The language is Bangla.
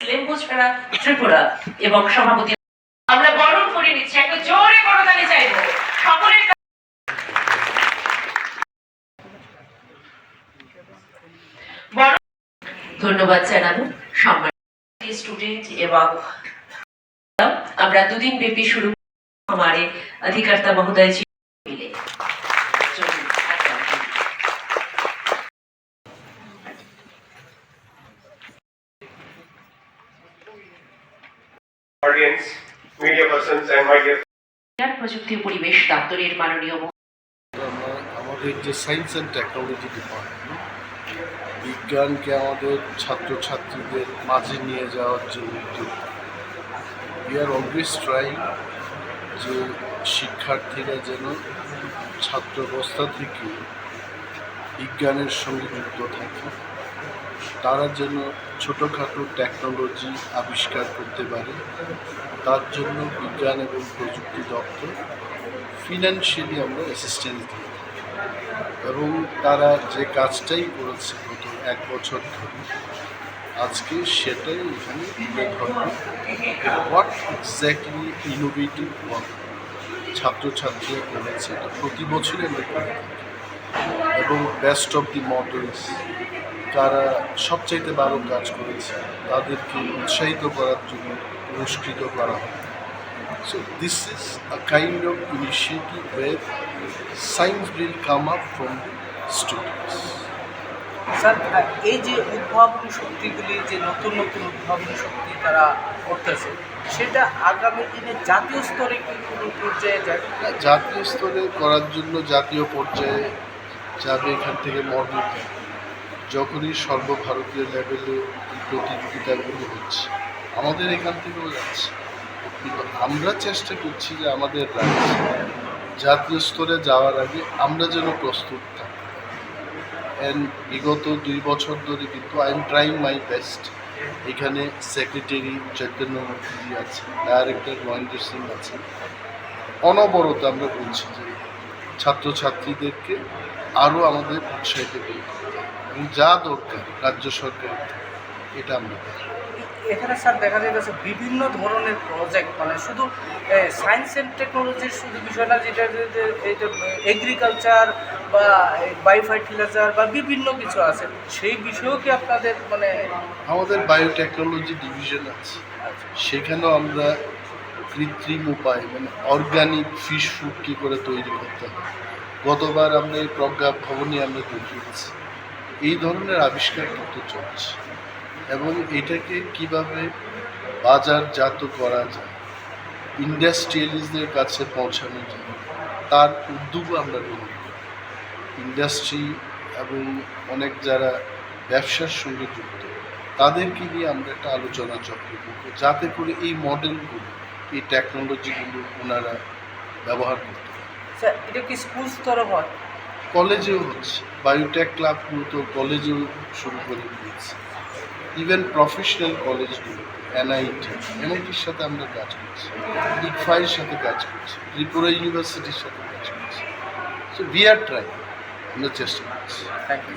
ত্রিপুরা এবং সভাপতি আমরা বরণ করে নিচ্ছি। জোরে করতালি চাইব। সকলের ধন্যবাদ জানাব। সম্মান স্টুডেন্ট এবং আমরা দুদিন ব্যাপী শুরু আমার অধিকর্তা মহোদয় audience, media persons, and my dear প্রযুক্তি পরিবেশ দপ্তরের মাননীয় আমাদের যে সায়েন্স অ্যান্ড টেকনোলজি ডিপার্টমেন্ট বিজ্ঞানকে আমাদের ছাত্রছাত্রীদের মাঝে নিয়ে যাওয়ার যে উদ্যোগ উই আর অলওয়েজ ট্রাই যে শিক্ষার্থীরা যেন ছাত্রাবস্থা থেকে বিজ্ঞানের সঙ্গে যুক্ত থাকে। তারা যেন ছোটোখাটো টেকনোলজি আবিষ্কার করতে পারে, তার জন্য বিজ্ঞান এবং প্রযুক্তি দপ্তর ফিনান্সিয়ালি আমরা অ্যাসিস্ট্যান্স দিই এবং তারা যে কাজটাই করেছে গত এক বছর ধরে, আজকে সেটাই এখানে হোয়াট এক্স্যাক্টলি ইনোভেটিভ ওয়ার্ক ছাত্রছাত্রীরা করেছে, এটা প্রতি বছরই আমরা এবং বেস্ট অফ দি মডেলস যারা সবচাইতে ভালো কাজ করেছে। তাদেরকে উৎসাহিত করার জন্য পুরস্কৃত করা হয়। So this is a kind of initiative where science will come up from students. Sir এই যে উদ্ভাবনী শক্তিগুলি যে নতুন নতুন উদ্ভাবনী শক্তি তারা করতেছে সেটা আগামী দিনে জাতীয় স্তরে কি কোনো পর্যায়ে যায়? জাতীয় স্তরে করার জন্য জাতীয় পর্যায়ে যাবে এখান থেকে মডেল যখনই সর্বভারতীয় লেভেলে এই প্রতিযোগিতাগুলো হচ্ছে, আমাদের এখান থেকেও যাচ্ছে। কিন্তু আমরা চেষ্টা করছি যে আমাদের রাজ্যে জাতীয় স্তরে যাওয়ার আগে আমরা যেন প্রস্তুত থাকি। অ্যান্ড বিগত দুই বছর ধরে কিন্তু I am trying my best এখানে সেক্রেটারি চৈতন্য মুখার্জি আছে ডাইরেক্টর মহেন্দ্র সিং আছে অনবরত আমরা বলছি যে ছাত্রছাত্রীদেরকে আরও আমাদের উৎসাহিত হবে। এবং যা দরকার রাজ্য সরকার এটা আমরা। এখানে স্যার দেখা যাচ্ছে বিভিন্ন ধরনের প্রজেক্ট মানে শুধু সায়েন্স অ্যান্ড টেকনোলজির শুধু বিষয় না যেটা এগ্রিকালচার বা বায়ো ফার্টিলাইজার বা বিভিন্ন কিছু আছে সেই বিষয়েও কি আপনাদের মানে আমাদের বায়োটেকনোলজি ডিভিশন আছে। সেখানেও আমরা কৃত্রিম উপায় মানে অর্গানিক ফিশ ফুড কী করে তৈরি করতে হয়? গতবার আমরা এই প্রজ্ঞা ভবনে আমরা দেখিয়েছি। এই ধরনের আবিষ্কার কিন্তু চলছে এবং এটাকে কীভাবে বাজারজাত করা যায় ইন্ডাস্ট্রিয়ালিস্টদের কাছে পৌঁছানো যায়, তার উদ্যোগও আমরা গ্রহণ করি। ইন্ডাস্ট্রি এবং অনেক যারা ব্যবসার সঙ্গে যুক্ত, তাদেরকে নিয়ে আমরা একটা আলোচনা চক্র করব, যাতে করে এই মডেলগুলো এই টেকনোলজিগুলো ওনারা ব্যবহার করতে স্যার এটা কি স্কুল স্তরে হয়? কলেজেও হচ্ছে। বায়োটেক ক্লাবগুলো তো কলেজেও শুরু করে দিয়েছে। ইভেন প্রফেশনাল কলেজগুলো এনআইটি এনআইটির সাথে আমরা কাজ করছি। ইকফাইয়ের সাথে কাজ করছি। ত্রিপুরা ইউনিভার্সিটির সাথে কাজ করছি। সো উই আর ট্রাই আমরা চেষ্টা করছি। Thank you